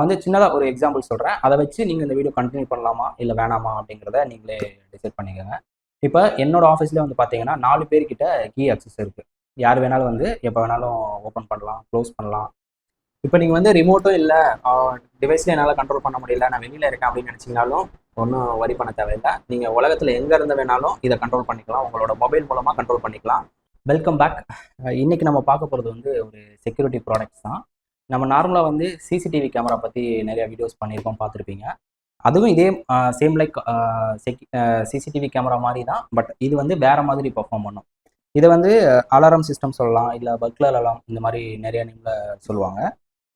நான் வந்து சின்னதாக ஒரு எக்ஸாம்பிள் சொல்கிறேன் அதை வச்சு நீங்கள் இந்த வீடியோ கண்டினியூ பண்ணலாமா? இல்லை வேணாமா? அப்படிங்கிறத நீங்களே டிசைட் பண்ணிக்கோங்க. இப்போ என்னோட ஆஃபீஸ்லேயே வந்து பார்த்தீங்கன்னா நாலு பேர்கிட்ட கீ அக்சஸ் இருக்குது யார் வேணாலும் வந்து எப்போ வேணாலும் ஓப்பன் பண்ணலாம் க்ளோஸ் பண்ணலாம். இப்போ நீங்கள் வந்து ரிமோட்டும் இல்லை டிவைஸில் என்னால் கண்ட்ரோல் பண்ண முடியல நான் வெளியில் இருக்கேன் அப்படின்னு நினச்சிங்கனாலும் ஒன்றும் வரி பண்ண தேவையில்லை. நீங்கள் உலகத்தில் எங்கே இருந்து வேணாலும் இதை கண்ட்ரோல் பண்ணிக்கலாம். உங்களோட மொபைல் மூலமாக கண்ட்ரோல் பண்ணிக்கலாம். வெல்கம் பேக் இன்றைக்கி நம்ம பார்க்க போகிறது வந்து ஒரு செக்யூரிட்டி ப்ராடக்ட்ஸ் தான். நம்ம நார்மலாக வந்து சிசிடிவி கேமரா பற்றி நிறைய வீடியோஸ் பண்ணியிருக்கோம் பார்த்துருப்பீங்க. அதுவும் இதே same like check CCTV camera மாதிரி தான். பட் இது வந்து வேறு மாதிரி பெர்ஃபார்ம் பண்ணும். இதை வந்து அலாரம் சிஸ்டம் சொல்லலாம் இல்லை பக்லர் அலாம் இந்த மாதிரி நிறைய நேமில் சொல்லுவாங்க.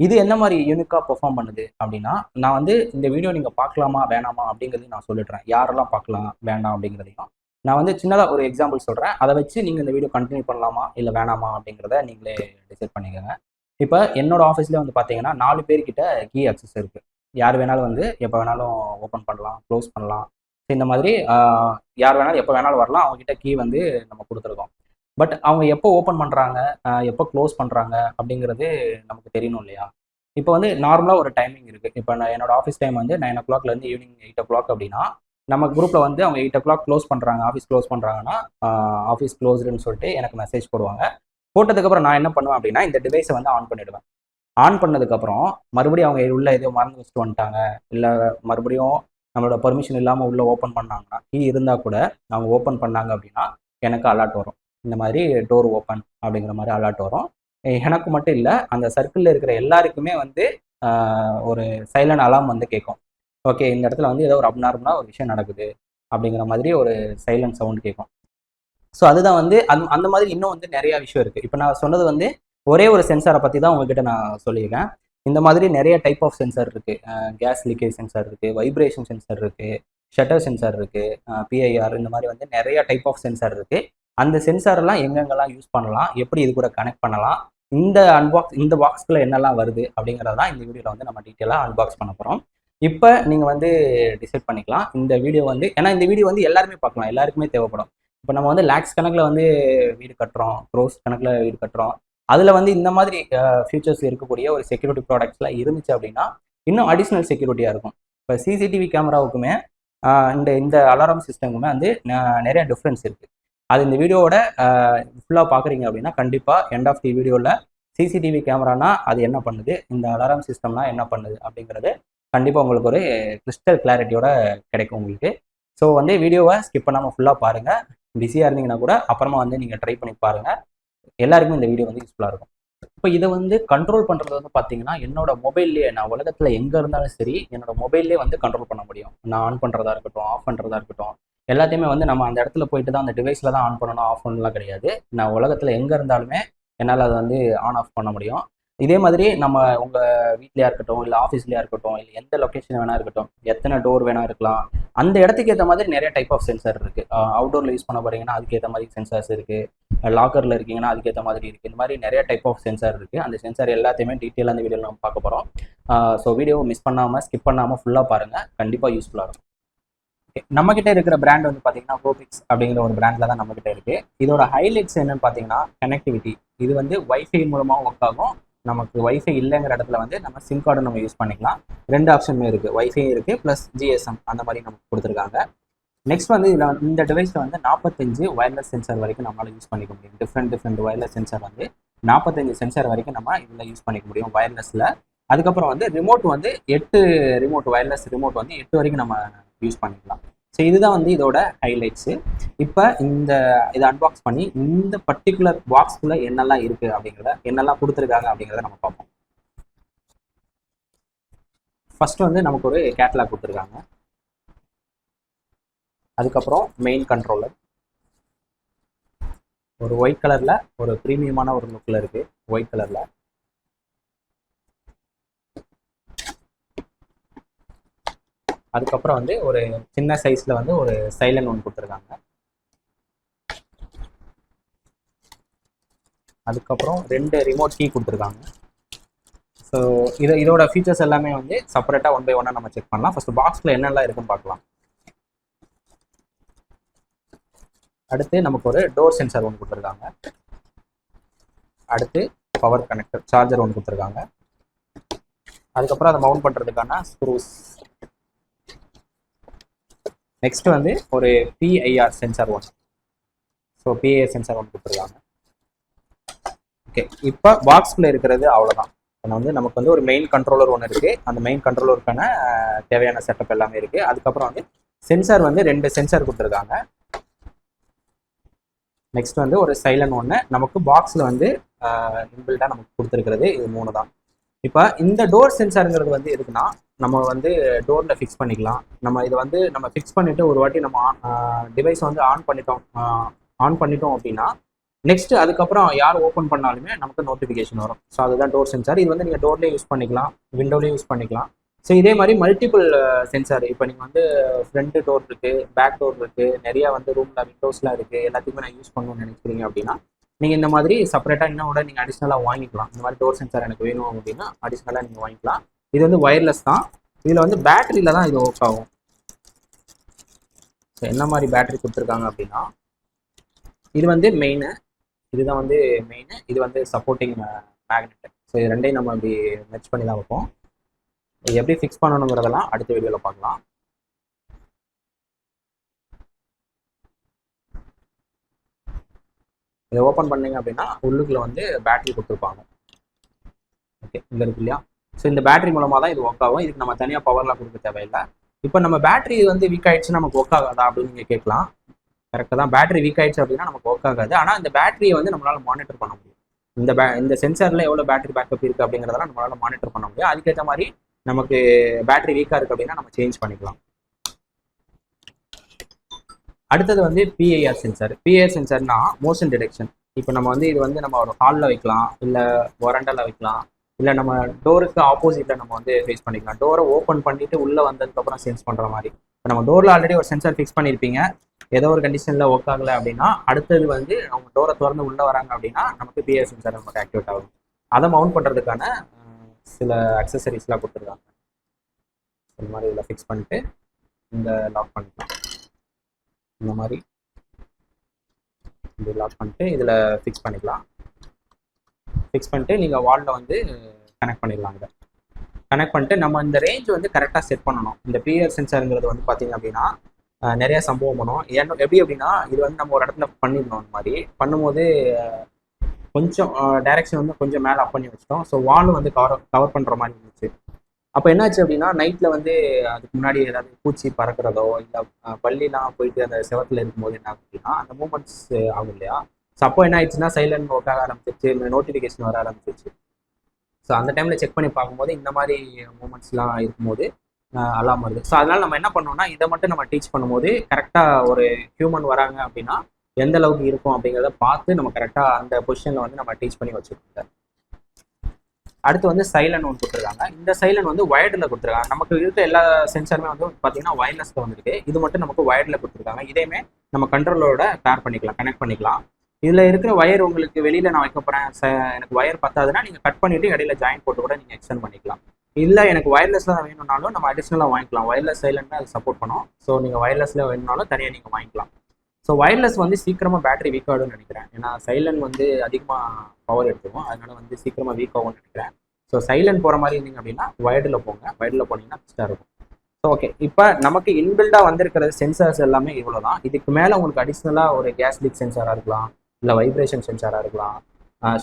இது என்ன மாதிரி யூனிக்காக பெர்ஃபார்ம் பண்ணுது அப்படின்னா நான் வந்து இந்த வீடியோ நீங்கள் பார்க்கலாமா வேணாமா அப்படிங்கிறதையும் நான் சொல்லிடுறேன். யாரெல்லாம் பார்க்கலாம் வேண்டாம் அப்படிங்கிறதையும். நான் வந்து சின்னதாக ஒரு எக்ஸாம்பிள் சொல்கிறேன் அதை வச்சு நீங்கள் இந்த வீடியோ கண்டினியூ பண்ணலாமா இல்லை வேணாமா அப்படிங்கிறத நீங்களே டிசைட் பண்ணிக்கோங்க. இப்போ என்னோட ஆஃபீஸ்லேயே வந்து பார்த்தீங்கன்னா நாலு பேர்கிட்ட கீ அக்சஸ் இருக்குது யார் வேணாலும் வந்து எப்போ வேணாலும் ஓப்பன் பண்ணலாம் க்ளோஸ் பண்ணலாம். இந்த மாதிரி யார் வேணாலும் எப்போ வேணாலும் வரலாம். அவங்ககிட்ட கீ வந்து நம்ம கொடுத்துருக்கோம். பட் அவங்க எப்போ ஓப்பன் பண்ணுறாங்க எப்போ க்ளோஸ் பண்ணுறாங்க அப்படிங்கிறது நமக்கு தெரியணும் இல்லையா? இப்போ வந்து நார்மலாக ஒரு டைமிங் இருக்குது இப்போ நான் என்னோட ஆஃபீஸ் டைம் வந்து நைன் ஓ கிளாக்லேருந்து ஈவினிங் எயிட் ஓ கிளாக் அப்படின்னா நம்ம குரூப்பில் வந்து அவங்க எயிட் ஓ கிளாக் க்ளோஸ் பண்ணுறாங்க ஆஃபீஸ் க்ளோஸ் பண்ணுறாங்கன்னா ஆஃபீஸ் க்ளோஸ்டுன்னு சொல்லிட்டு எனக்கு மெசேஜ் போடுவாங்க. போட்டதுக்கப்புறம் நான் என்ன பண்ணுவேன் அப்படின்னா இந்த டிவைஸை வந்து ஆன் பண்ணிவிடுவேன் ஆன் பண்ணதுக்கப்புறம் மறுபடியும் அவங்க உள்ள ஏதோ மறந்து வச்சுட்டு வந்துட்டாங்க. இல்லை மறுபடியும் நம்மளோட பர்மிஷன் இல்லாமல் உள்ளே ஓப்பன் பண்ணாங்கன்னா கீ இருந்தால் கூட அவங்க ஓப்பன் பண்ணாங்க அப்படின்னா எனக்கு அலர்ட் வரும். இந்த மாதிரி டோர் ஓப்பன் அப்படிங்கிற மாதிரி அலர்ட் வரும். எனக்கு மட்டும் இல்லை அந்த சர்க்கிளில் இருக்கிற எல்லாருக்குமே வந்து ஒரு சைலண்ட் அலாம் வந்து கேட்கும். ஓகே இந்த இடத்துல வந்து ஏதோ ஒரு அப்நார்மலாக ஒரு விஷயம் நடக்குது அப்படிங்கிற மாதிரி ஒரு சைலண்ட் சவுண்ட் கேட்கும். ஸோ அதுதான் வந்து அந் அந்த மாதிரி இன்னும் வந்து நிறையா விஷயம் இருக்குது இப்போ நான் சொன்னது வந்து ஒரே ஒரு சென்சாரை பற்றி தான் உங்ககிட்ட நான் சொல்லியிருக்கேன். இந்த மாதிரி நிறைய டைப் ஆஃப் சென்சார் இருக்குது கேஸ் லீக்கேஜ் சென்சார் இருக்குது வைப்ரேஷன் சென்சார் இருக்குது ஷட்டர் சென்சார் இருக்குது பிஐஆர் இந்த மாதிரி வந்து நிறைய டைப் ஆஃப் சென்சார் இருக்குது அந்த சென்சாரெல்லாம் எங்கெங்கெல்லாம் யூஸ் பண்ணலாம் எப்படி இது கூட கனெக்ட் பண்ணலாம் இந்த அன்பாக்ஸ் இந்த பாக்ஸ்க்குள்ள என்னெல்லாம் வருது அப்படிங்கிறது தான் இந்த வீடியோவில் வந்து நம்ம டீட்டெயிலாக அன்பாக்ஸ் பண்ண போகிறோம் இப்போ நீங்கள் வந்து டிசைட் பண்ணிக்கலாம். இந்த வீடியோ வந்து ஏன்னா இந்த வீடியோ வந்து எல்லாருமே பார்க்கலாம். எல்லாருக்குமே தேவைப்படும். இப்போ நம்ம வந்து லேக்ஸ் கணக்கில் வந்து வீடு கட்டுறோம் க்ரோஸ் கணக்கில் வீடு கட்டுறோம். அதில் வந்து இந்த மாதிரி ஃபியூச்சர்ஸ் இருக்கக்கூடிய ஒரு செக்யூரிட்டி ப்ராடக்ட்ஸ்லாம் இருந்துச்சு அப்படின்னா இன்னும் அடிஷ்னல் செக்யூரிட்டியாக இருக்கும். இப்போ சிசிடிவி கேமராவுக்குமே இந்த இந்த அலாரம் சிஸ்டமுமே வந்து நிறைய டிஃப்ரென்ஸ் இருக்குது அது இந்த வீடியோவோட ஃபுல்லாக பார்க்குறீங்க அப்படின்னா கண்டிப்பாக எண்ட் ஆஃப் தி வீடியோவில் சிசிடிவி கேமரானா அது என்ன பண்ணுது? இந்த அலாரம் சிஸ்டம்னா என்ன பண்ணுது? அப்படிங்கிறது கண்டிப்பாக உங்களுக்கு ஒரு கிறிஸ்டல் கிளாரிட்டியோட கிடைக்கும் உங்களுக்கு. ஸோ வந்து வீடியோவை ஸ்கிப் பண்ணாமல் ஃபுல்லாக பாருங்கள் பிஸியாக இருந்தீங்கன்னா கூட அப்புறமா வந்து நீங்கள் ட்ரை பண்ணி பாருங்கள் எல்லாருக்குமே இந்த வீடியோ வந்து யூஸ்ஃபுல்லாக இருக்கும். இப்போ இதை வந்து கண்ட்ரோல் பண்ணுறது வந்து பார்த்தீங்கன்னா என்னோட மொபைல்லேயே நான் உலகத்தில் எங்கே இருந்தாலும் சரி என்னோட மொபைல்லே வந்து கண்ட்ரோல் பண்ண முடியும். நான் ஆன் பண்ணுறதா இருக்கட்டும் ஆஃப் பண்ணுறதா இருக்கட்டும் எல்லாத்தையுமே வந்து நம்ம அந்த இடத்துல போயிட்டு தான் அந்த டிவைஸில் தான் ஆன் பண்ணணும் ஆஃப் பண்ணலாம் கிடையாது. நான் உலகத்தில் எங்கே இருந்தாலுமே என்னால் அதை வந்து ஆன் ஆஃப் பண்ண முடியும். இதே மாதிரி நம்ம உங்கள் வீட்லையா இருக்கட்டும் இல்லை ஆஃபீஸ்லையா இருக்கட்டும் இல்லை எந்த லொக்கேஷன் வேணா இருக்கட்டும் எத்தனை டோர் வேணா இருக்கலாம். அந்த இடத்துக்கு ஏற்ற மாதிரி நிறைய டைப் ஆஃப் சென்சார் இருக்குது அவுடோரில் யூஸ் பண்ண போகிறீங்கன்னா அதுக்கேற்ற மாதிரி சென்சார்ஸ் இருக்குது லாக்கரில் இருக்கீங்கன்னா அதுக்கேற்ற மாதிரி இருக்குது இந்த மாதிரி நிறைய டைப் ஆஃப் சென்சார் இருக்குது அந்த சென்சார் எல்லாத்தையுமே டீட்டெயிலாக அந்த வீடியோவில் நம்ம பார்க்க போகிறோம் ஸோ வீடியோவை மிஸ் பண்ணாமல் ஸ்கிப் பண்ணாமல் ஃபுல்லாக பாருங்கள் கண்டிப்பாக யூஸ்ஃபுல்லாக இருக்கும். நம்ம கிட்ட இருக்கிற பிராண்ட் வந்து பார்த்தீங்கன்னா கோபிக்ஸ் அப்படிங்கிற ஒரு பிராண்ட்ல தான் நம்ம கிட்ட இருக்கு. இதோட ஹைலைட்ஸ் என்னன்னு பார்த்தீங்கன்னா கனெக்டிவிட்டி இது வந்து வைஃபை மூலமாக ஒர்க் ஆகும். நமக்கு வைஃபை இல்லைங்கிற இடத்துல வந்து நம்ம சிம் கார்டு நம்ம யூஸ் பண்ணிக்கலாம். ரெண்டு ஆப்ஷனுமே இருக்குது வைஃபையும் இருக்குது ப்ளஸ் ஜிஎஸ்எம் அந்த மாதிரி நமக்கு கொடுத்துருக்காங்க. நெக்ஸ்ட் வந்து இதில் இந்த டிவைஸில் வந்து நாற்பத்தஞ்சு ஒயர்லெஸ் சென்சார் வரைக்கும் நம்மளால் யூஸ் பண்ணிக்க முடியும். டிஃப்ரெண்ட் டிஃப்ரெண்ட் ஒயர்லெஸ் சென்சார் வந்து நாற்பத்தஞ்சு சென்சார் வரைக்கும் நம்ம இதில் யூஸ் பண்ணிக்க முடியும் ஒயர்லெஸில் அதுக்கப்புறம் வந்து ரிமோட் வந்து எட்டு ரிமோட் ஒயர்லெஸ் ரிமோட் வந்து எட்டு வரைக்கும் நம்ம யூஸ் பண்ணிக்கலாம். ஸோ இதுதான் வந்து இதோட ஹைலைட்ஸு இப்போ இந்த இதை அன்பாக்ஸ் பண்ணி இந்த பர்டிகுலர் பாக்ஸ்குள்ளே என்னெல்லாம் இருக்குது அப்படிங்கிறத என்னெல்லாம் கொடுத்துருக்காங்க அப்படிங்கிறத நம்ம பார்ப்போம். ஃபஸ்ட்டு வந்து நமக்கு ஒரு கேட்லாக் கொடுத்துருக்காங்க. அதுக்கப்புறம் மெயின் கண்ட்ரோலர் ஒரு ஒயிட் கலரில் ஒரு ப்ரீமியமான ஒரு லுக்கில் இருக்குது ஒயிட் கலரில் அதுக்கப்புறம் வந்து ஒரு சின்ன சைஸில் வந்து ஒரு சைலன் ஒன்று கொடுத்துருக்காங்க. அதுக்கப்புறம் ரெண்டு ரிமோட் கீ கொடுத்துருக்காங்க. ஸோ இதை இதோட ஃபீச்சர்ஸ் எல்லாமே வந்து செப்பரேட்டாக ஒன் பை ஒன்னாக நம்ம செக் பண்ணலாம். ஃபஸ்ட்டு பாக்ஸில் என்னெல்லாம் இருக்குன்னு பார்க்கலாம். அடுத்து நமக்கு ஒரு டோர் சென்சார் ஒன்று கொடுத்துருக்காங்க. அடுத்து பவர் கனெக்டர் சார்ஜர் ஒன்று கொடுத்துருக்காங்க. அதுக்கப்புறம் அதை மவுண்ட் பண்ணுறதுக்கான ஸ்க்ரூஸ் நெக்ஸ்ட் வந்து ஒரு PIR sensor one so PIR sensor one கொடுத்துருக்காங்க. ஓகே இப்போ பாக்ஸ்குள்ளே இருக்கிறது அவ்வளோதான் இப்போ வந்து நமக்கு வந்து ஒரு மெயின் கண்ட்ரோலர் ஒன்று இருக்குது அந்த மெயின் கண்ட்ரோலருக்கான தேவையான செட்டப் எல்லாமே இருக்குது அதுக்கப்புறம் வந்து சென்சார் வந்து ரெண்டு சென்சார் கொடுத்துருக்காங்க. நெக்ஸ்ட் வந்து ஒரு சைலன் ஒன்று நமக்கு பாக்ஸில் வந்து இன்பில்ட்டாக நமக்கு கொடுத்துருக்கிறது இது மூணு தான் இப்போ இந்த டோர் சென்சாருங்கிறது வந்து எதுக்குன்னா நம்ம வந்து டோரில் ஃபிக்ஸ் பண்ணிக்கலாம். நம்ம இதை வந்து நம்ம ஃபிக்ஸ் பண்ணிவிட்டு ஒரு வாட்டி நம்ம டிவைஸ் வந்து ஆன் பண்ணிட்டோம் ஆன் பண்ணிட்டோம் அப்படின்னா நெக்ஸ்ட் அதுக்கப்புறம் யார் ஓப்பன் பண்ணாலுமே நமக்கு நோட்டிஃபிகேஷன் வரும். ஸோ அதுதான் டோர் சென்சார் இது வந்து நீங்கள் டோர்லேயே யூஸ் பண்ணிக்கலாம் விண்டோலேயும் யூஸ் பண்ணிக்கலாம். ஸோ இதே மாதிரி மல்டிபிள் சென்சார் இப்போ நீங்கள் வந்து ஃப்ரண்ட் டோர் இருக்குது பேக் டோர் இருக்குது நிறையா வந்து ரூமில் விண்டோஸ்லாம் இருக்குது எல்லாத்தையுமே நான் யூஸ் பண்ணணும்னு நினைக்கிறீங்க அப்படின்னா நீங்கள் இந்த மாதிரி செப்பரேட்டாக இன்னும் கூட நீங்கள் அடிஷ்னலாக வாங்கிக்கலாம். இந்த மாதிரி டோர் சென்சார் எனக்கு வேணும் அப்படின்னா அடிஷ்னலாக நீங்கள் வாங்கிக்கலாம். இது வந்து ஒயர்லெஸ் தான். இதில் வந்து பேட்டரியில் தான் இது ஒர்க் ஆகும். ஸோ என்ன மாதிரி பேட்டரி கொடுத்துருக்காங்க அப்படின்னா இது வந்து மெயினு இதுதான் வந்து மெயினு இது வந்து சப்போர்ட்டிங் மேக்னெட் ஸோ இது ரெண்டையும் நம்ம அப்படி மெச் பண்ணி தான் வைப்போம். இது எப்படி ஃபிக்ஸ் பண்ணணுங்கிறதெல்லாம் அடுத்த வீடியோவில் பார்க்கலாம். இதை ஓப்பன் பண்ணீங்க அப்படின்னா உள்ளுக்குள்ள வந்து பேட்டரி கொடுத்துருப்பாங்க. ஓகே இங்கே இருக்கு இல்லையா? ஸோ இந்த பேட்டரி மூலமாக தான் இது ஒர்க் ஆகும். இதுக்கு நம்ம தனியாக பவர்லாம் கொடுக்க தேவையில்லை. இப்போ நம்ம பேட்டரி வந்து வீக் ஆயிடுச்சு நமக்கு ஒர்க் ஆகாதா அப்படின்னு நீங்கள் கேட்கலாம். கரெக்டாக தான். பேட்டரி வீக் ஆயிடுச்சு அப்படின்னா நமக்கு ஒர்க் ஆகாது. ஆனால் இந்த பேட்டரியை வந்து நம்மளால் மானிட்டர் பண்ண முடியும். இந்த பே இந்த சென்சாரில் எவ்வளோ பேட்டரி பேக்கப் இருக்குது அப்படிங்கிறதெல்லாம் நம்மளால மானிட்டர் பண்ண முடியும். அதுக்கேற்ற மாதிரி நமக்கு பேட்டரி வீக்காக இருக்குது அப்படின்னா நம்ம சேஞ்ச் பண்ணிக்கலாம். அடுத்தது வந்து பிஐஆர் சென்சார் பிஐஆர் சென்சார்னா மோஷன் டிடெக்ஷன் இப்போ நம்ம வந்து இது வந்து நம்ம ஒரு ஹாலில் வைக்கலாம் இல்லை ஒரண்டலில் வைக்கலாம் இல்லை நம்ம டோருக்கு ஆப்போசிட்டில் நம்ம வந்து ஃபேஸ் பண்ணிக்கலாம். டோரை ஓப்பன் பண்ணிட்டு உள்ளே வந்ததுக்கப்புறம் சென்ஸ் பண்ணுற மாதிரி. இப்போ நம்ம டோரில் ஆல்ரெடி ஒரு சென்சார் ஃபிக்ஸ் பண்ணியிருப்பீங்க ஏதோ ஒரு கண்டிஷனில் ஒர்க் ஆகலை அப்படின்னா அடுத்தது வந்து அவங்க டோரை திறந்து உள்ளே வராங்க அப்படின்னா நமக்கு பிஐஆர் சென்சார் நமக்கு ஆக்டிவேட் ஆகும். அதை மவுண்ட் பண்ணுறதுக்கான சில அக்சசரிஸ்லாம் கொடுத்துருக்காங்க. இந்த மாதிரி இதில் ஃபிக்ஸ் பண்ணிட்டு இந்த லாக் பண்ணிக்கலாம். இந்த மாதிரி. இது லாக் பண்ணிட்டு இதில் ஃபிக்ஸ் பண்ணிக்கலாம். ஃபிக்ஸ் பண்ணிட்டு நீங்கள் வாலில் வந்து கனெக்ட் பண்ணிடலாம் இதை. கனெக்ட் பண்ணிட்டு நம்ம இந்த ரேஞ்ச் வந்து கரெக்டாக செட் பண்ணணும். இந்த பிஆர் சென்சாருங்கிறது வந்து பார்த்தீங்க அப்படின்னா நிறையா நிறைய சம்பவம் பண்ணும். ஏன்னா எப்படி அப்படின்னா இது வந்து நம்ம ஒரு இடத்துல பண்ணிடணும் இந்த மாதிரி. பண்ணும்போது கொஞ்சம் டைரக்ஷன் வந்து கொஞ்சம் மேலே அப் பண்ணி வச்சிட்டோம். ஸோ வால் வந்து கவர் கவர் பண்ணுற மாதிரி இருந்துச்சு. அப்போ என்னாச்சு அப்படின்னா நைட்டில் வந்து அதுக்கு முன்னாடி ஏதாவது பூச்சி பறக்கிறதோ இல்லை பள்ளிலாம் போயிட்டு அந்த செவத்தில் இருக்கும்போது என்ன ஆகும் அப்படின்னா அந்த மூமெண்ட்ஸ் ஆகும் இல்லையா? ஸோ அப்போ என்ன ஆயிடுச்சுன்னா சைலண்ட் ஒர்க் ஆக ஆரம்பிச்சிச்சு நோட்டிஃபிகேஷன் வர ஆரம்பிச்சிச்சு ஸோ அந்த டைமில் செக் பண்ணி பார்க்கும்போது இந்த மாதிரி மூமெண்ட்ஸ்லாம் இருக்கும்போது அலாம் வருது. ஸோ அதனால நம்ம என்ன பண்ணோம்னா இதை மட்டும் நம்ம டீச் பண்ணும்போது கரெக்டாக ஒரு ஹியூமன் வராங்க அப்படின்னா எந்த அளவுக்கு இருக்கும் அப்படிங்கிறத பார்த்து நம்ம கரெக்டாக அந்த பொசிஷனில் வந்து நம்ம டீச் பண்ணி வச்சுருக்கோம் அடுத்து வந்து சைலன் ஒன்று கொடுத்துருக்காங்க. இந்த சைலன் வந்து வயர்டில் கொடுத்துருக்காங்க. நமக்கு இருக்க எல்லா சென்சாருமே வந்து பார்த்தீங்கன்னா வயர்லெஸில் வந்துருக்கு. இது மட்டும் நமக்கு வயர்டில் கொடுத்துருக்காங்க. இதையுமே நம்ம கண்ட்ரோலோட பேர் பண்ணிக்கலாம் கனெக்ட் பண்ணிக்கலாம். இதில் இருக்கிற ஒயர் உங்களுக்கு வெளியில் நான் வைக்க போகிறேன் எனக்கு ஒயர் பத்தாதுன்னா நீங்கள் கட் பண்ணிவிட்டு இடையில ஜாயின் போட்டு கூட நீங்கள் எக்ஸ்டெண்ட் பண்ணிக்கலாம். இல்லை எனக்கு ஒயர்லெஸில் தான் வேணும்னாலும் நம்ம அடிஷ்னலாக வாங்கிக்கலாம். ஒயர்லெஸ் சைலண்ட் அது சப்போர்ட் பண்ணும். ஸோ நீங்கள் ஒயர்லெஸில் வேணும்னாலும் தனியாக நீங்கள் வாங்கிக்கலாம். ஸோ ஒயர்லெஸ் வந்து சீக்கிரமாக பேட்டரி வீக் ஆகும்னு நினைக்கிறேன். ஏன்னா சைலண்ட் வந்து அதிகமாக பவர் எடுத்துக்கும். அதனால வந்து சீக்கிரமாக வீக் ஆகும்னு நினைக்கிறேன். ஸோ சைலண்ட் போகிற மாதிரி இருந்தீங்க அப்படின்னா வயர்டில் போங்க. வயர்டில் போனீங்கன்னா பெஸ்ட்டாக இருக்கும். ஸோ ஓகே இப்போ நமக்கு இன்பில்டாக வந்திருக்கிற சென்சார்ஸ் எல்லாமே இவ்வளோ தான் இதுக்கு மேலே உங்களுக்கு அடிஷ்னலாக ஒரு கேஸ் லீக் சென்சாராக இருக்கலாம் இல்லை வைப்ரேஷன் சென்சாராக இருக்கலாம்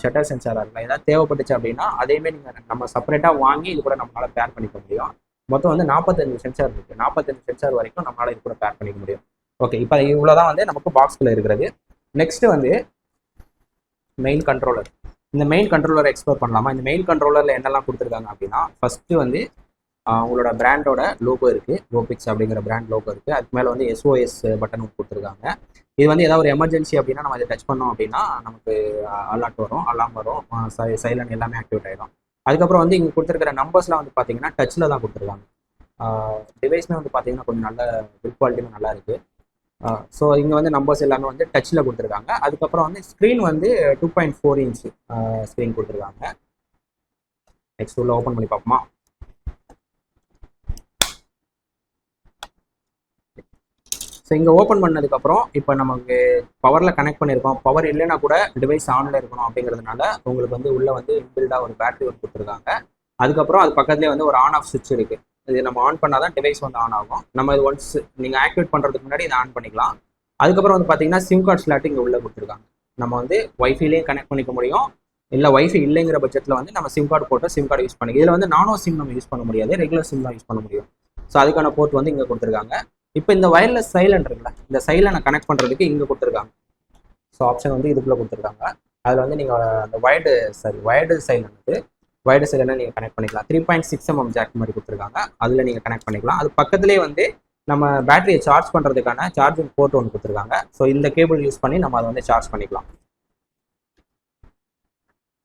ஷட்டர் சென்சாராக இருக்கலாம் ஏதாவது தேவைப்பட்டுச்சு அப்படின்னா அதேமே நீங்கள் நம்ம செப்பரேட்டாக வாங்கி இது கூட நம்மளால் பேர் பண்ணிக்க முடியும். மொத்தம் வந்து நாற்பத்தஞ்சு சென்சார் இருக்குது நாற்பத்தஞ்சு சென்சார் வரைக்கும் நம்மளால் இது கூட பேர் பண்ணிக்க முடியும். ஓகே இப்போ இவ்வளோ தான் வந்து நமக்கு பாக்ஸில் இருக்கிறது. நெக்ஸ்ட்டு வந்து மெயின் கண்ட்ரோலர் இந்த மெயின் கண்ட்ரோலரை எக்ஸ்ப்ளோர் பண்ணலாமா? இந்த மெயின் கண்ட்ரோலரில் என்னெல்லாம் கொடுத்துருக்காங்க அப்படின்னா ஃபஸ்ட்டு வந்து உங்களோட பிராண்டோட லோகோ இருக்குது கோபிக்ஸ் அப்படிங்கிற பிராண்ட் லோகோ இருக்குது அதுக்கு மேலே வந்து எஸ்ஓஎஸ் பட்டன் கொடுத்துருக்காங்க. இது வந்து ஏதாவது ஒரு எமர்ஜென்சி அப்படின்னா நம்ம இதை டச் பண்ணோம் அப்படின்னா நமக்கு அலர்ட் வரும் அலாம் வரும் சைலண்ட் எல்லாமே ஆக்டிவேட் ஆகிடும் அதுக்கப்புறம் வந்து இங்கே கொடுத்துருக்கிற நம்பர்ஸ்லாம் வந்து பார்த்தீங்கன்னா டச்சில் தான் கொடுத்துருக்காங்க. டிவைஸ்மே வந்து பார்த்தீங்கன்னா கொஞ்சம் நல்ல பில் குவாலிட்டியும் நல்லா இருக்குது ஸோ இங்கே வந்து நம்பர்ஸ் எல்லாமே வந்து டச்சில் கொடுத்துருக்காங்க. அதுக்கப்புறம் வந்து ஸ்க்ரீன் வந்து two point four inch screen கொடுத்துருக்காங்க. நெக்ஸ்ட் உள்ள ஓப்பன் பண்ணி பார்ப்போமா? ஸோ இங்கே ஓப்பன் பண்ணதுக்கப்புறம் இப்போ நமக்கு பவரில் கனெக்ட் பண்ணியிருக்கோம் பவர் இல்லைன்னா கூட டிவைஸ் ஆனில் இருக்கணும் அப்படிங்கிறதுனால உங்களுக்கு வந்து உள்ளே வந்து இன்பில்டாக ஒரு பேட்டரி ஒர்க் கொடுத்துருக்காங்க. அதுக்கப்புறம் அது பக்கத்துலேயே வந்து ஒரு ஆன் ஆஃப் சுவிட்ச் இருக்கு. இது நம்ம ஆன் பண்ணால் தான் டிவைஸ் வந்து ஆன் ஆகும். நம்ம இது ஒன்ஸ் நீங்கள் ஆக்டிவேட் பண்ணுறதுக்கு முன்னாடி இதை ஆன் பண்ணிக்கலாம். அதுக்கப்புறம் வந்து பார்த்தீங்கன்னா சிம் கார்டு ஸ்லாட் இங்கே உள்ளே கொடுத்துருக்காங்க. நம்ம வந்து ஒய்ஃபைலேயே கனெக்ட் பண்ணிக்க முடியும். இல்லை ஒய்ஃபை இல்லைங்கிற பட்சத்தில் வந்து நம்ம சிம் கார்டு போட்டு சிம் கார்டு யூஸ் பண்ணி இதில் வந்து நானோ சிம் நம்ம யூஸ் பண்ண முடியாது ரெகுலர் சிம் தான் யூஸ் பண்ண முடியும். ஸோ அதுக்கான போர்ட் வந்து இங்கே கொடுத்துருக்காங்க. இப்போ இந்த வயர்லெஸ் சைலண்ட் இருக்குல்ல இந்த சைலனை கனெக்ட் பண்ணுறதுக்கு இங்கே கொடுத்துருக்காங்க. ஸோ ஆப்ஷன் வந்து இதுக்குள்ளே கொடுத்துருக்காங்க. அதில் வந்து நீங்கள் அந்த வயர்டு சாரி வயர்டு சைலண்ட் வந்து வயர்டு நீங்கள் கனெக்ட் பண்ணிக்கலாம். Three point six MM jack மாதிரி கொடுத்துருக்காங்க. அதில் நீங்கள் கனெக்ட் பண்ணிக்கலாம். அது பக்கத்துலேயே வந்து நம்ம பேட்டரியை சார்ஜ் பண்ணுறதுக்கான சார்ஜிங் போர்ட் ஒன்று கொடுத்துருக்காங்க. ஸோ இந்த கேபிள் யூஸ் பண்ணி நம்ம அதை வந்து சார்ஜ் பண்ணிக்கலாம்.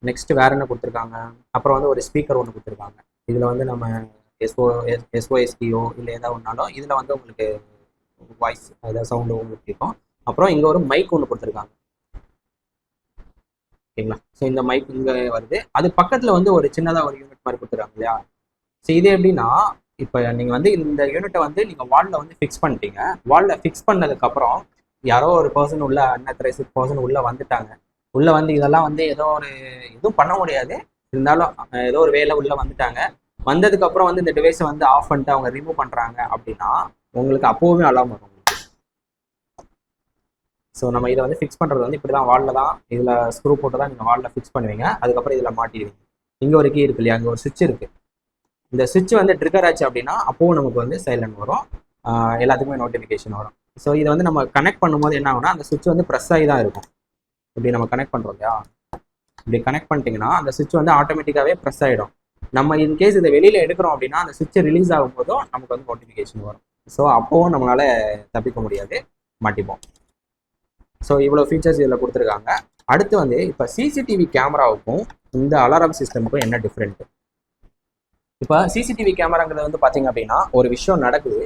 நெக்ஸ்ட் வேற என்ன கொடுத்துருக்காங்க? அப்புறம் வந்து ஒரு ஸ்பீக்கர் ஒன்று கொடுத்துருக்காங்க. இதில் வந்து நம்ம எஸ்ஓ எஸ்ஓஎஸ்டிஓ இல்லை ஏதாவது ஒன்றாலும் இதில் வந்து உங்களுக்கு வாய்ஸ் ஏதாவது சவுண்டு உங்களுக்கு கேட்கும். அப்புறம் இங்கே ஒரு மைக் ஒன்று கொடுத்துருக்காங்க. ஓகேங்களா? ஸோ இந்த மைக் இங்கே வருது. அது பக்கத்தில் வந்து ஒரு சின்னதாக ஒரு யூனிட் மாதிரி கொடுத்துருக்காங்க இல்லையா? ஸோ இது எப்படின்னா இப்போ நீங்கள் வந்து இந்த யூனிட்டை வந்து நீங்கள் வாலில் வந்து ஃபிக்ஸ் பண்ணிட்டீங்க. வாலில் ஃபிக்ஸ் பண்ணதுக்கப்புறம் யாரோ ஒரு பர்சன் உள்ள அன்அத்தரைஸ்ட் பர்சன் உள்ளே வந்துட்டாங்க. உள்ளே வந்து இதெல்லாம் வந்து ஏதோ ஒரு எதுவும் பண்ண முடியாது. இருந்தாலும் ஏதோ ஒரு வேலை உள்ளே வந்துட்டாங்க. வந்ததுக்கப்புறம் வந்து இந்த டிவைஸை வந்து ஆஃப் பண்ணிட்டு அவங்க ரிமூவ் பண்ணுறாங்க அப்படின்னா உங்களுக்கு அப்போவுமே அலாம் வரும். ஸோ நம்ம இதை வந்து ஃபிக்ஸ் பண்ணுறது வந்து இப்படி தான் வாலில் தான் இதில் ஸ்க்ரூ போட்டு தான் நீங்கள் வாலில் ஃபிக்ஸ் பண்ணுவீங்க. அதுக்கப்புறம் இதில் மாட்டிடுவீங்க. இங்கே ஒரு கீ இருக்கு இல்லையா? அங்கே ஒரு சுவிட்ச் இருக்குது இந்த சுவிட்ச் வந்து ட்ரிகர் ஆச்சு அப்படின்னா அப்போவும் நமக்கு வந்து சைலண்ட் வரும். எல்லாத்துக்குமே நோட்டிஃபிகேஷன் வரும். ஸோ இதை வந்து நம்ம கனெக்ட் பண்ணும்போது என்ன ஆகும்னா அந்த சுவிட்ச் வந்து ப்ரெஸ் ஆகி தான் இருக்கும். இப்படி நம்ம கனெக்ட் பண்ணுறோம் இல்லையா? இப்படி கனெக்ட் பண்ணிட்டீங்கன்னா அந்த சுவிட்ச் வந்து ஆட்டோமேட்டிக்காகவே ப்ரெஸ் ஆகிடும் நம்ம இன்கேஸ் இதை வெளியில் எடுக்கிறோம் அப்படின்னா அந்த சுவிட்ச் ரிலீஸ் ஆகும்போதும் நமக்கு வந்து நோட்டிஃபிகேஷன் வரும். ஸோ அப்போவும் நம்மளால தப்பிக்க முடியாது. மாட்டிப்போம். ஸோ இவ்வளோ ஃபீச்சர்ஸ் இதில் கொடுத்துருக்காங்க. அடுத்து வந்து இப்போ சிசிடிவி கேமராவுக்கும் இந்த அலாரம் சிஸ்டமுக்கும் என்ன டிஃப்ரெண்ட் இப்போ சிசிடிவி கேமராங்கிறது வந்து பார்த்தீங்க அப்படின்னா ஒரு விஷயம் நடக்குது.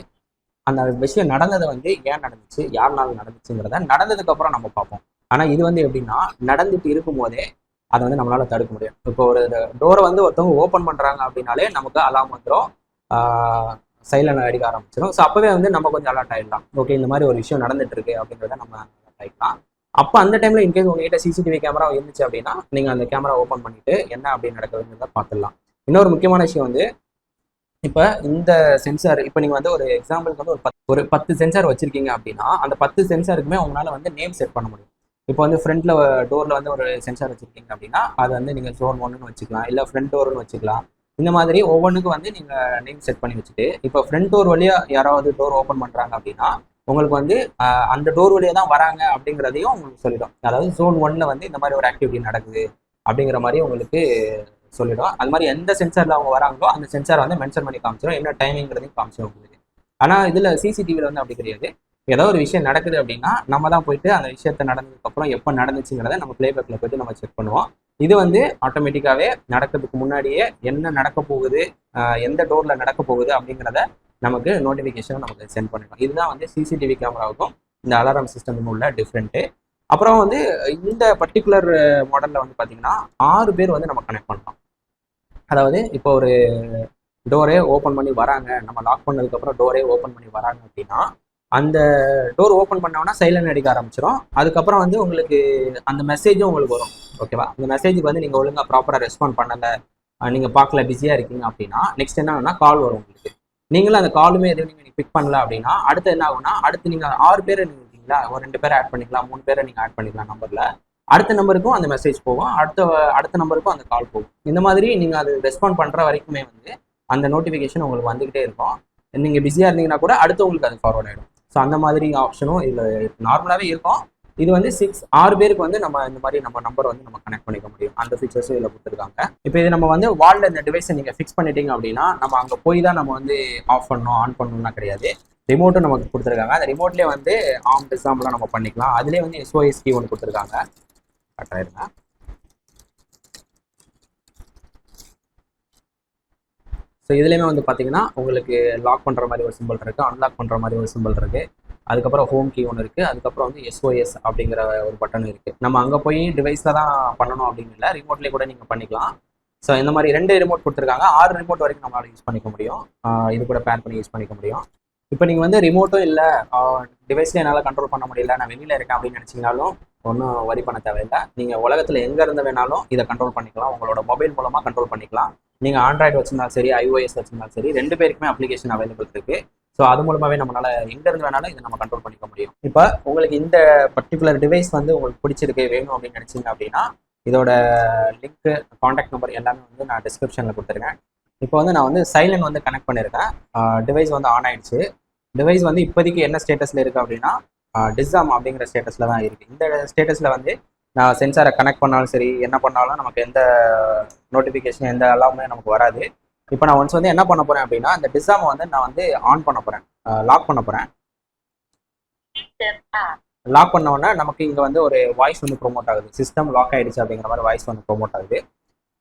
அந்த விஷயம் நடந்தது வந்து ஏன் நடந்துச்சு? யாருனால நடந்துச்சுங்கிறத நடந்ததுக்கப்புறம் நம்ம பார்ப்போம். ஆனால் இது வந்து எப்படின்னா நடந்துட்டு இருக்கும்போதே அதை வந்து நம்மளால தடுக்க முடியும். இப்போ ஒரு டோரை வந்து ஒருத்தவங்க ஓப்பன் பண்ணுறாங்க அப்படின்னாலே நமக்கு அலாம் வந்துடும் சைலண்ட் அடிக்க ஆரம்பிச்சிடும் ஸோ அப்போவே வந்து நம்ம கொஞ்சம் அலர்ட் ஆகிடலாம் ஓகே இந்த மாதிரி ஒரு விஷயம் நடந்துட்டு இருக்கு அப்படின்றத நம்ம அலர்ட் அப்போ அந்த டைமில் இன்கேஸ் உங்ககிட்ட சிசிடிவி கேமரா இருந்துச்சு அப்படின்னா நீங்கள் அந்த கேமரா ஓப்பன் பண்ணிட்டு என்ன அப்படி நடக்குதுங்கிறத பார்த்துடலாம். இன்னொரு முக்கியமான விஷயம் வந்து இப்போ இந்த சென்சார் இப்போ நீங்கள் வந்து ஒரு எக்ஸாம்பிளுக்கு வந்து ஒரு பத்து ஒரு பத்து சென்சார் வச்சிருக்கீங்க அப்படின்னா அந்த பத்து சென்சாருக்குமே உங்களால் வந்து நேம் செட் பண்ண முடியும். இப்போ வந்து ஃப்ரண்ட்டில் டோரில் வந்து ஒரு சென்சார் வச்சிருக்கீங்க அப்படின்னா அது வந்து நீங்கள் ஜோன் ஒன்றுன்னு வச்சுக்கலாம் இல்லை ஃப்ரண்ட் டோர்னு வச்சுக்கலாம். இந்த மாதிரி ஒவ்வொன்றுக்கும் வந்து நீங்கள் நேம் செட் பண்ணி வச்சுட்டு இப்போ ஃப்ரண்ட் டோர் வழியாக யாராவது டோர் ஓப்பன் பண்ணுறாங்க அப்படின்னா உங்களுக்கு வந்து அந்த டோர் வழியாக தான் வராங்க அப்படிங்கிறதையும் உங்களுக்கு சொல்லிடும். அதாவது ஜோன் ஒன்ல வந்து இந்த மாதிரி ஒரு ஆக்டிவிட்டி நடக்குது அப்படிங்கிற மாதிரி உங்களுக்கு சொல்லிடும். அது மாதிரி எந்த சென்சாரில் அவங்க வராங்களோ அந்த சென்சார் வந்து மென்ஷன் பண்ணி காமிச்சிடும் என்ன டைமிங்கிறதையும் காமிச்சிடும் உங்களுக்கு. ஆனால் இதில் சிசிடிவியில் வந்து அப்படி கிடையாது. ஏதோ ஒரு விஷயம் நடக்குது அப்படின்னா நம்ம தான் போயிட்டு அந்த விஷயத்த நடந்ததுக்கப்புறம் எப்போ நடந்துச்சுங்கிறத நம்ம பிளேபேக்கில் போயிட்டு நம்ம செக் பண்ணுவோம். இது வந்து ஆட்டோமேட்டிக்காகவே நடக்கிறதுக்கு முன்னாடியே என்ன நடக்க போகுது எந்த டோரில் நடக்க போகுது அப்படிங்கிறத நமக்கு நோட்டிஃபிகேஷனை நமக்கு சென்ட் பண்ணிடும் இதுதான் வந்து சிசிடிவி கேமராவுக்கும் இந்த அலாரம் சிஸ்டம் உள்ள டிஃப்ரெண்ட்டு அப்புறம் வந்து இந்த பர்டிகுலர் மாடலில் வந்து பார்த்தீங்கன்னா ஆறு பேர் வந்து நம்ம கனெக்ட் பண்ணலாம். அதாவது இப்போ ஒரு டோரே ஓப்பன் பண்ணி வராங்க நம்ம லாக் பண்ணதுக்கப்புறம் டோரே ஓப்பன் பண்ணி வராங்க அப்படின்னா அந்த டோர் ஓப்பன் பண்ணோம்னா சைலண்ட் அடிக்க ஆரம்பிச்சிடும் அதுக்கப்புறம் வந்து உங்களுக்கு அந்த மெசேஜும் உங்களுக்கு வரும். ஓகேவா அந்த மெசேஜுக்கு வந்து நீங்கள் ஒழுங்காக ப்ராப்பராக ரெஸ்பாண்ட் பண்ணலை நீங்கள் பார்க்கல பிஸியாக இருக்கீங்க அப்படின்னா நெக்ஸ்ட் என்னன்னா கால் வரும் உங்களுக்கு. நீங்களும் அந்த காலுமே எதுவும் நீங்கள் பிக் பண்ணல அப்படின்னா அடுத்து என்ன ஆகும்னா அடுத்து நீங்கள் ஆறு பேர் நீங்கள் இருக்கீங்களா? ஒரு ரெண்டு பேரை ஆட் பண்ணிக்கலாம் மூணு பேரை நீங்கள் ஆட் பண்ணிக்கலாம் நம்பரில் அடுத்த நம்பருக்கும் அந்த மெசேஜ் போகும். அடுத்த அடுத்த நம்பருக்கும் அந்த கால் போகும். இந்த மாதிரி நீங்கள் அது ரெஸ்பாண்ட் பண்ணுற வரைக்குமே வந்து அந்த நோட்டிஃபிகேஷன் உங்களுக்கு வந்துக்கிட்டே இருக்கும். நீங்கள் பிஸியாக இருந்தீங்கன்னா கூட அடுத்து உங்களுக்கு அது ஃபார்வர்ட் ஆகிடும் ஸோ அந்த மாதிரி ஆப்ஷனும் இதில் நார்மலாகவே இருக்கும். இது வந்து சிக்ஸ் ஆறு பேருக்கு வந்து நம்ம இந்த மாதிரி நம்ம நம்பர் வந்து நம்ம கனெக்ட் பண்ணிக்க முடியும். அந்த ஃபீச்சர்ஸும் இதில் கொடுத்துருக்காங்க. இப்போ இது நம்ம வந்து வால்ல இந்த டிவைஸை நீங்கள் ஃபிக்ஸ் பண்ணிட்டீங்க அப்படின்னா நம்ம அங்கே போய் தான் நம்ம வந்து ஆஃப் பண்ணணும் ஆன் பண்ணணும்லாம் கிடையாது. ரிமோட்டும் நமக்கு கொடுத்துருக்காங்க. அந்த ரிமோட்லேயே வந்து ஆம் எக்ஸாம்பிளாக நம்ம பண்ணிக்கலாம். அதுலேயே வந்து எஸ்ஓஎஸ்டி ஒன்று கொடுத்துருக்காங்க. கரெக்டாக ஸோ இதுலேயுமே வந்து பார்த்தீங்கன்னா உங்களுக்கு லாக் பண்ணுற மாதிரி ஒரு சிம்பிள் இருக்குது அன்லாக் பண்ணுற மாதிரி ஒரு சிம்பிள் இருக்குது அதுக்கப்புறம் ஹோம் கீ ஒன்று இருக்குது அதுக்கப்புறம் வந்து எஸ்ஓஎஸ் அப்படிங்கிற ஒரு பட்டன் இருக்குது நம்ம அங்கே போய் டிவைஸில் தான் பண்ணணும் அப்படின்னு இல்லை. ரிமோட்லேயே கூட நீங்கள் பண்ணிக்கலாம். ஸோ இந்த மாதிரி ரெண்டு ரிமோட் கொடுத்துருக்காங்க. ஆறு ரிமோட் வரைக்கும் நம்மளால் யூஸ் பண்ணிக்க முடியும். இது கூட பேர் பண்ணி யூஸ் பண்ணிக்க முடியும். இப்போ நீங்கள் வந்து ரிமோட்டும் இல்லை டிவைஸில் என்னால் கண்ட்ரோல் பண்ண முடியல நான் வெளியில் இருக்கேன் அப்படின்னு நினச்சிங்கனாலும் ஒன்றும் வரி பண்ண தேவையில்லை. நீங்கள் உலகத்தில் எங்கே இருந்து வேணாலும் இதை கண்ட்ரோல் பண்ணிக்கலாம். உங்களோட மொபைல் மூலமாக கண்ட்ரோல் பண்ணிக்கலாம். நீங்கள் ஆண்ட்ராய்டு வச்சிருந்தாலும் சரி ஐஓஎஸ் வச்சுருந்தாலும் சரி ரெண்டு பேருக்குமே அப்ளிகேஷன் அவைலபிள் இருக்குது ஸோ அது மூலமாகவே நம்மளால் எங்கேருந்து வேணாலும் இதை நம்ம கண்ட்ரோல் பண்ணிக்க முடியும். இப்போ உங்களுக்கு இந்த பர்டிகுலர் டிவைஸ் வந்து உங்களுக்கு பிடிச்சிருக்கு வேணும் அப்படின்னு நினச்சிங்க அப்படின்னா இதோட லிங்க் காண்டாக்ட் நம்பர் எல்லாமே வந்து நான் டிஸ்கிரிப்ஷனில் கொடுத்துருக்கேன். இப்போ வந்து நான் வந்து சைலண்ட் வந்து கனெக்ட் பண்ணியிருக்கேன் டிவைஸ் வந்து ஆன் ஆயிடுச்சு. டிவைஸ் வந்து இப்போதைக்கு என்ன ஸ்டேட்டஸில் இருக்குது அப்படின்னா டிஸ்ஸாம் அப்படிங்கிற ஸ்டேட்டஸில் தான் இருக்குது இந்த ஸ்டேட்டஸில் வந்து நான் சென்சாரை கனெக்ட் பண்ணாலும் சரி என்ன பண்ணாலும் நமக்கு எந்த நோட்டிஃபிகேஷன் எந்த அலாமே நமக்கு வராது. இப்போ நான் ஒன்ஸ் வந்து என்ன பண்ண போகிறேன் அப்படின்னா இந்த டிஸ்ஸாமை வந்து நான் வந்து ஆன் பண்ண போகிறேன் லாக் பண்ண போகிறேன் லாக் பண்ண உடனே நமக்கு இங்கே வந்து ஒரு வாய்ஸ் வந்து ப்ரோமோட் ஆகுது. சிஸ்டம் லாக் ஆயிடுச்சு அப்படிங்கிற மாதிரி வாய்ஸ் வந்து ப்ரோமோட் ஆகுது.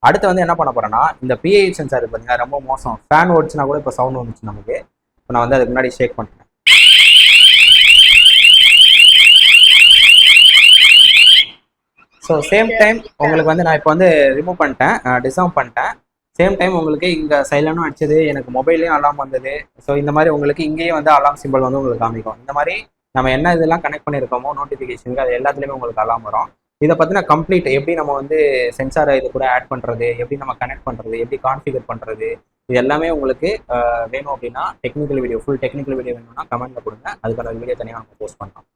அடுத்து வந்து என்ன பண்ண போறேன்னா இந்த பிஐ சென்சார் பார்த்தீங்கன்னா ரொம்ப மோசம். ஃபேன் ஓடிச்சுனா கூட இப்போ சவுண்ட் வந்துச்சு நமக்கு. இப்போ நான் வந்து அதுக்கு முன்னாடி ஷேக் பண்ணுறேன் ஸோ சேம் டைம் உங்களுக்கு வந்து நான் இப்போ வந்து ரிமூவ் பண்ணிட்டேன். டிசர்வ் பண்ணிட்டேன். சேம் டைம் உங்களுக்கு இங்கே சைலண்டும் அடிச்சது எனக்கு மொபைல்லையும் அலாம் வந்தது. ஸோ இந்த மாதிரி உங்களுக்கு இங்கேயும் வந்து அலாம் சிம்பிள் வந்து உங்களுக்கு காமிக்கும். இந்த மாதிரி நம்ம என்ன இதெல்லாம் கனெக்ட் பண்ணியிருக்கோமோ நோட்டிஃபிகேஷனுக்கு அது எல்லாத்துலேயுமே உங்களுக்கு அலாம் வரும். இதை பற்றின கம்ப்ளீட் எப்படி நம்ம வந்து சென்சாரை இது கூட ஆட் பண்ணுறது எப்படி நம்ம கனெக்ட் பண்ணுறது எப்படி கான்ஃபிகர் பண்ணுறது இது எல்லாமே உங்களுக்கு வேணும் அப்படின்னா technical video full technical video வேணும்னா கமெண்ட்டில் கொடுங்க. அதுக்கான வீடியோ தனியாக நம்ம போஸ்ட் பண்ணலாம்.